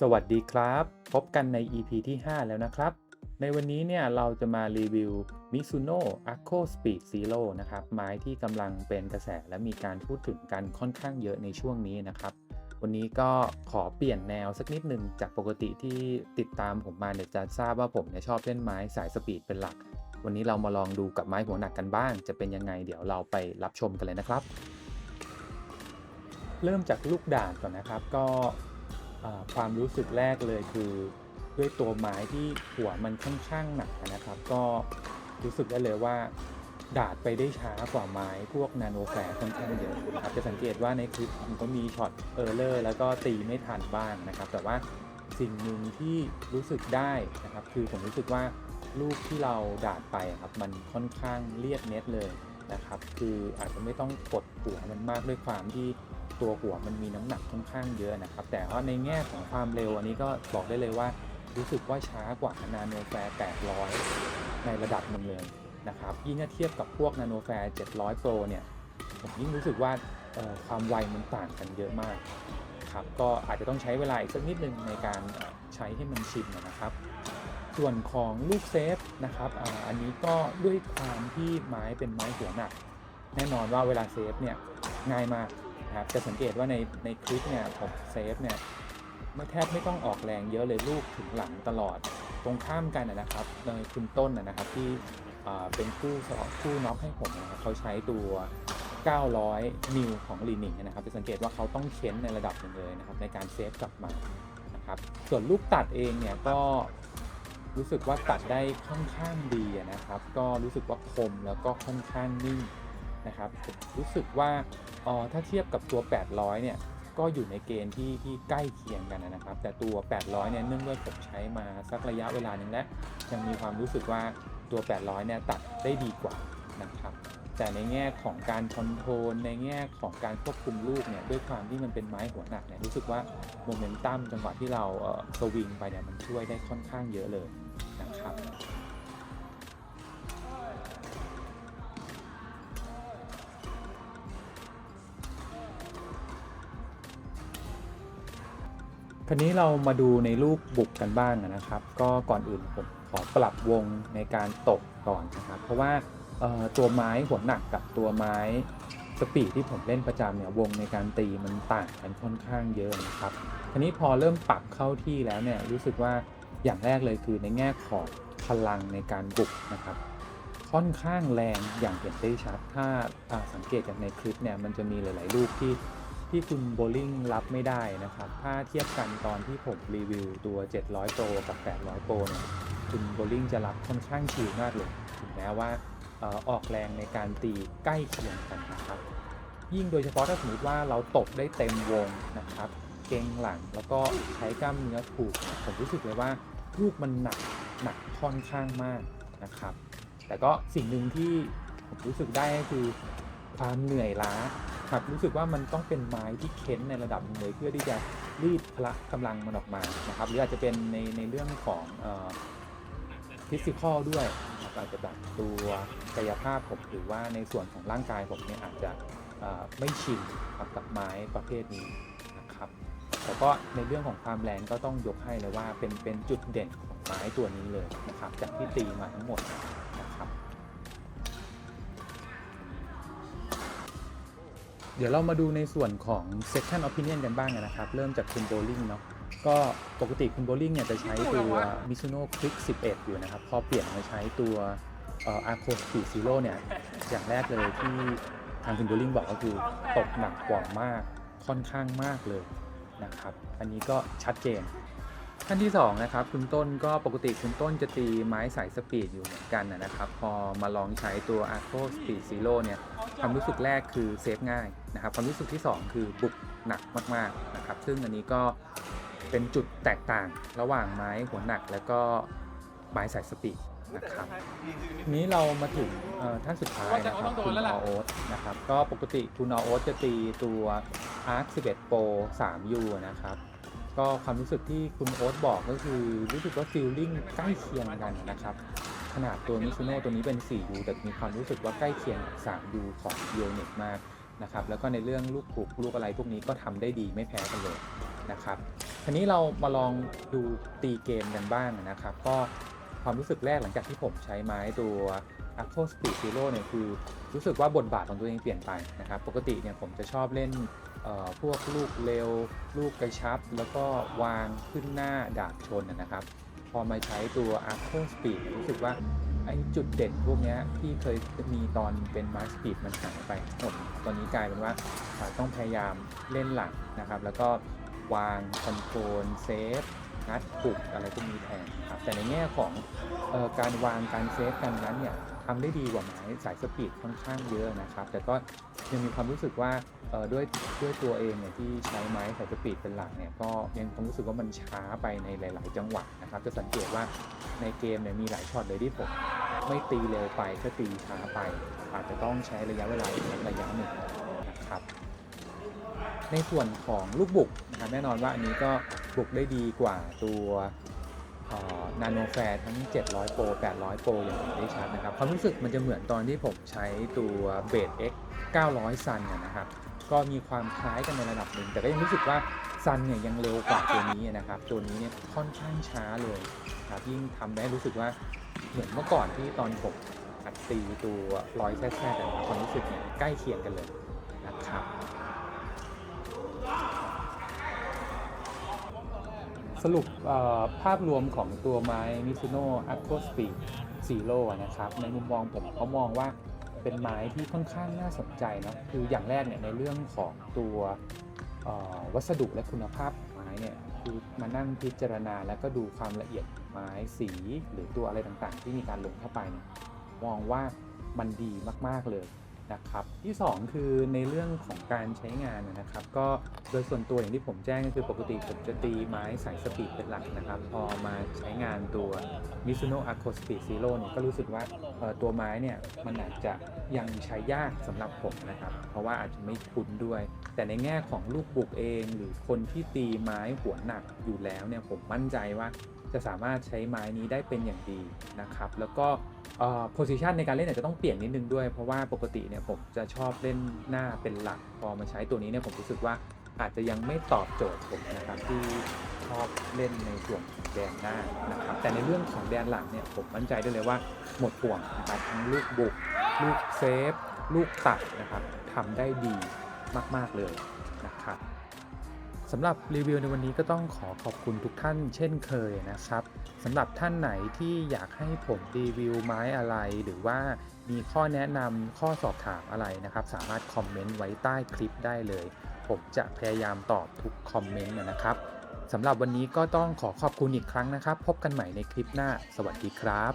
สวัสดีครับ พบกันใน EP ที่ 5 แล้วนะครับ ในวันนี้เนี่ยเราจะมารีวิว Mizuno Arco Speed Zero นะครับ ไม้ที่กำลังเป็นกระแสและมีการพูดถึงกันค่อนข้างเยอะในช่วงนี้นะครับ วันนี้ก็ขอเปลี่ยนแนวสักนิดหนึ่งจากปกติที่ติดตามผมมาเนี่ยจะทราบว่าผมเนี่ยชอบเล่นไม้สายสปีดเป็นหลัก วันนี้เรามาลองดูกับไม้หัวหนักกันบ้าง จะเป็นยังไงเดี๋ยวเราไปรับชมกันเลยนะครับ เริ่มจากลูกด่านก่อนนะครับ ก็ ความรู้สึกแรกเลยคือด้วยตัวไม้ที่หัวมันค่อนข้างหนักนะครับ ก็รู้สึกได้เลยว่า ดาดไปได้ช้ากว่าไม้พวกนาโนแฟร์ค่อนข้างเยอะนะครับจะสังเกตว่าในคลิปมันก็มีช็อตเออร์เลอร์แล้วก็ตีไม่ทันบ้างนะครับ แต่ว่าสิ่งหนึ่งที่รู้สึกได้นะครับ คือผมรู้สึกว่าลูกที่เราดาดไปครับมันค่อนข้างเรียบเน็ตเลยนะครับ คืออาจจะไม่ต้องกดหัวมันมากด้วยความที่ ตัวหัวมันมีน้ำหนักค่อนข้างเยอะนะครับ แต่ว่าในแง่ของความเร็วอันนี้ก็บอกได้เลยว่ารู้สึกว่าช้ากว่านาโนแฟร์800 ในระดับหนึ่งเลยนะครับ ยิ่งเทียบกับพวกนาโนแฟร์700 Pro เนี่ย ผมยิ่งรู้สึกว่าความไวมันต่างกันเยอะมากครับก็อาจจะต้องใช้เวลาอีกสักนิดนึงในการใช้ให้มันชินนะครับ ส่วนของลูกเซฟนะครับออันนี้ก็ด้วยความที่ไม้เป็นไม้หัวหนัก แน่นอนว่าเวลาเซฟเนี่ยง่ายมาก นะครับจะสังเกตว่าในในคลิปเนี่ยผมเซฟเนี่ยไม่แทบไม่ต้องออกแรงเยอะเลยลูกถึงหลังตลอด ตรงข้ามกันนะครับโดยคุณต้นนะครับที่เป็นคู่สอบคู่น็อกให้ผมนะครับเขาใช้ตัว 900 นิวของลีนิงนะครับจะสังเกตว่าเขาต้องเค้นในระดับหนึ่งเลยนะครับในการเซฟกลับมานะครับส่วนลูกตัดเองเนี่ยก็รู้สึกว่าตัดได้ค่อนข้างดีนะครับ ก็รู้สึกว่าคมแล้วก็ค่อนข้างนิ่ง นะครับผมรู้สึกว่าออถ้าเทียบกับตัว 800 เนี่ยก็อยู่ในเกณฑ์ที่ที่ใกล้เคียงกันนะครับ แต่ตัว 800 เนี่ยเนื่องด้วยผมใช้มาสักระยะเวลาหนึ่งแล้วยังมีความรู้สึกว่าตัว 800 เนี่ยตัดได้ดีกว่านะครับแต่ในแง่ของการคอนโทรลในแง่ของการควบคุมลูกเนี่ยด้วยความที่มันเป็นไม้หัวหนักเนี่ยรู้สึกว่าโมเมนตัมจังหวะที่เราเออสวิงไปเนี่ยมันช่วยได้ค่อนข้างเยอะเลยนะครับ คราวนี้เรามาดูในลูกบุกกันบ้างนะครับ ก็ก่อนอื่นผมขอปรับวงในการตกก่อนนะครับ เพราะว่าตัวไม้หัวหนักกับตัวไม้สปีดที่ผมเล่นประจำเนี่ยวงในการตีมันต่างกันค่อนข้างเยอะนะครับทีนี้พอเริ่มปรับเข้าที่แล้วเนี่ยรู้สึกว่าอย่างแรกเลยคือในแง่ของพลังในการบุกนะครับ ค่อนข้างแรงอย่างเห็นได้ชัด ถ้าอ่าสังเกตจากในคลิปเนี่ยมันจะมีหลาย ๆ ลูกที่ ที่คุณโบลิ่งรับไม่ได้นะครับ ถ้าเทียบกันตอนที่ผมรีวิวตัว 700 Pro กับ 800 Pro เนี่ย คุณโบลิ่งจะรับค่อนข้างชิลมากเลย ถึงแม้ว่าออออกแรงในการตีใกล้เคียงกันนะครับ ยิ่งโดยเฉพาะถ้าสมมติว่าเราตบได้เต็มวงนะครับ เก่งหลังแล้วก็ใช้กล้ามเนื้อถูก ผมรู้สึกเลยว่าลูกมันหนักหนักค่อนข้างมากนะครับ แต่ก็สิ่งหนึ่งที่ผมรู้สึกได้ก็คือความเหนื่อยล้า ครับรู้สึกว่ามันต้องเป็นไม้ที่เค้นในระดับหนึ่งเลยเพื่อที่จะรีดพละกำลังมันออกมานะครับหรืออาจจะเป็นในในเรื่องของฟิสิกอลด้วยนะครับอาจจะแบบตัวกายภาพผมหรือว่าในส่วนของร่างกายผมเนี่ยอาจจะไม่ชินกับไม้ประเภทนี้นะครับแต่ก็ในเรื่องของความแรงก็ต้องยกให้เลยว่าเป็นเป็นจุดเด่นของไม้ตัวนี้เลยนะครับจากที่ตีมาทั้งหมด เดี๋ยวเรามาดูในส่วนของ second opinion กันบ้างนะครับ เริ่มจากคุณโบลิ่งเนาะก็ปกติคุณโบลิ่งเนี่ยจะใช้ตัว Mizuno Click 11 อยู่นะครับ พอเปลี่ยนมาใช้ตัวเอ่อ Arco Speed Zero เนี่ย อย่างแรกเลยที่ทางคุณโบลิ่งบอกก็คือตกหนักกว่ามากค่อนข้างมากเลยนะครับ อันนี้ก็ชัดเจน ขั้นที่2นะครับคุณต้นก็ปกติคุณต้นจะตีไม้สายสปีดอยู่เหมือนกันนะครับ พอมาลองใช้ตัว Arco Speed Zero เนี่ยความรู้สึกแรกคือเซฟง่ายนะครับความรู้สึกที่ 2 คือบุกหนักมากๆนะครับซึ่งอันนี้ก็เป็นจุดแตกต่างระหว่างไม้หัวหนักแล้วก็ไม้สายสปีดนะครับทีนี้เรามาถึงท่านสุดท้ายนะครับคุณอโอสนะครับก็ปกติคุณอโอสจะตีตัว Arc 11 Pro 3U นะครับ ก็ความรู้สึกที่คุณโอ๊ตบอกก็คือรู้สึกว่าฟิลลิ่งใกล้เคียงกันนะครับ ขนาดตัวมิซูโน่ตัวนี้เป็น 4U แต่มีความรู้สึกว่าใกล้เคียงกับ 3U ของ y o n i c มากนะครับแล้วก็ในเรื่องลูกผูกลูกอะไรพวกนี้ก็ทำได้ดีไม่แพ้กันเลยนะครับทีนี้เรามาลองดูตีเกมกันบ้างนะครับ ก็ความรู้สึกแรกหลังจากที่ผมใช้ไม้ตัว a p p l e Speed Zero เนี่ยคือรู้สึกว่าบทบาทของตัวเองเปลี่ยนไปนะครับ ปกติเนี่ยผมจะชอบเล่นพวกลูกเร็ว ลูกกระชับ แล้วก็วางขึ้นหน้าดาบชนนะครับ พอมาใช้ตัว a p p l e Speed เนี่ยรู้สึกว่าไอ้จุดเด่นพวกนี้ที่เคยมีตอนเป็นม้สปีดมันหายไปหมดตอนนี้กลายเป็นว่าต้องพยายามเล่นหลังนะครับ แล้วก็วางคอนโทรลเซฟงัดปลุกอะไรพวกนี้แทนครับแต่ในแง่ของออการวางการเซฟกันนั้นเนี่ย ทำได้ดีกว่าไม้สายสปีดค่อนข้างเยอะนะครับ แต่ก็ยังมีความรู้สึกว่าด้วยด้วยตัวเองเนี่ยที่ใช้ไม้สายสปีดเป็นหลักเนี่ยก็ยังคงรู้สึกว่ามันช้าไปในหลาย ๆ จังหวะนะครับ จะสังเกตว่าในเกมเนี่ยมีหลายช็อตเลยที่ผมไม่ตีเร็วไปก็ตีช้าไป อาจจะต้องใช้ระยะเวลาอีกระยะหนึ่งนะครับ ในส่วนของลูกบุกนะครับแน่นอนว่าอันนี้ก็บุกได้ดีกว่าตัว นาโนแฟร์ทั้ง 700 โปร 800 โปร อย่างเห็นได้ชัดนะครับ ความรู้สึกมันจะเหมือนตอนที่ผมใช้ตัวเบ X 900 ซันนะครับ ก็มีความคล้ายกันในระดับหนึ่ง แต่ก็ยังรู้สึกว่าซันเนี่ยยังเร็วกว่าตัวนี้นะครับ ตัวนี้เนี่ยค่อนข้างช้าเลยครับ ยิ่งทำได้รู้สึกว่าเหมือนเมื่อก่อนที่ตอนผมอัดตีตัวร้อยแท้ๆแต่ความรู้สึกเนี่ยใกล้เคียงกันเลยนะครับ สรุปภาพรวมของตัวไม้ Mizuno Aqua Speed Zero อะนะครับ ในมุมมองผมเขามองว่าเป็นไม้ที่ค่อนข้างน่าสนใจเนาะคืออย่างแรกเนี่ยในเรื่องของตัววัสดุและคุณภาพไม้เนี่ยคือมานั่งพิจารณาแล้วก็ดูความละเอียดไม้สีหรือตัวอะไรต่างๆ ที่มีการลงเข้าไปเนี่ยมองว่ามันดีมากๆเลย นะครับที่ 2 คือในเรื่องของการใช้งานนะครับ ก็โดยส่วนตัวอย่างที่ผมแจ้งก็คือปกติผมจะตีไม้สายสปีดเป็นหลักนะครับ พอมาใช้งานตัว Mizuno Aqua Speed Zero เนี่ยก็รู้สึกว่าตัวไม้เนี่ยมันอาจจะยังใช้ยากสำหรับผมนะครับ เพราะว่าอาจจะไม่คุ้นด้วย แต่ในแง่ของลูกบุกเอง หรือคนที่ตีไม้หัวหนักอยู่แล้วเนี่ยผมมั่นใจว่า จะสามารถใช้ไม้นี้ได้เป็นอย่างดีนะครับ แล้วก็โพซิชันในการเล่นอาจจะต้องเปลี่ยนนิดนึงด้วย เพราะว่าปกติเนี่ยผมจะชอบเล่นหน้าเป็นหลัก พอมาใช้ตัวนี้เนี่ยผมรู้สึกว่าอาจจะยังไม่ตอบโจทย์ผมนะครับที่ชอบเล่นในส่วนแดนหน้านะครับแต่ในเรื่องของแดนหลังเนี่ยผมมั่นใจได้เลยว่าหมดห่วงนะครับทั้งลูกบุก ลูกเซฟ ลูกตัดนะครับทำได้ดีมาก ๆ เลยนะครับ สำหรับรีวิวในวันนี้ก็ต้องขอขอบคุณทุกท่านเช่นเคยนะครับสำหรับท่านไหนที่อยากให้ผมรีวิวไม้อะไร หรือว่ามีข้อแนะนำข้อสอบถามอะไรนะครับ สามารถคอมเมนต์ไว้ใต้คลิปได้เลย ผมจะพยายามตอบทุกคอมเมนต์นะครับสำหรับวันนี้ก็ต้องขอขอบคุณอีกครั้งนะครับ พบกันใหม่ในคลิปหน้า สวัสดีครับ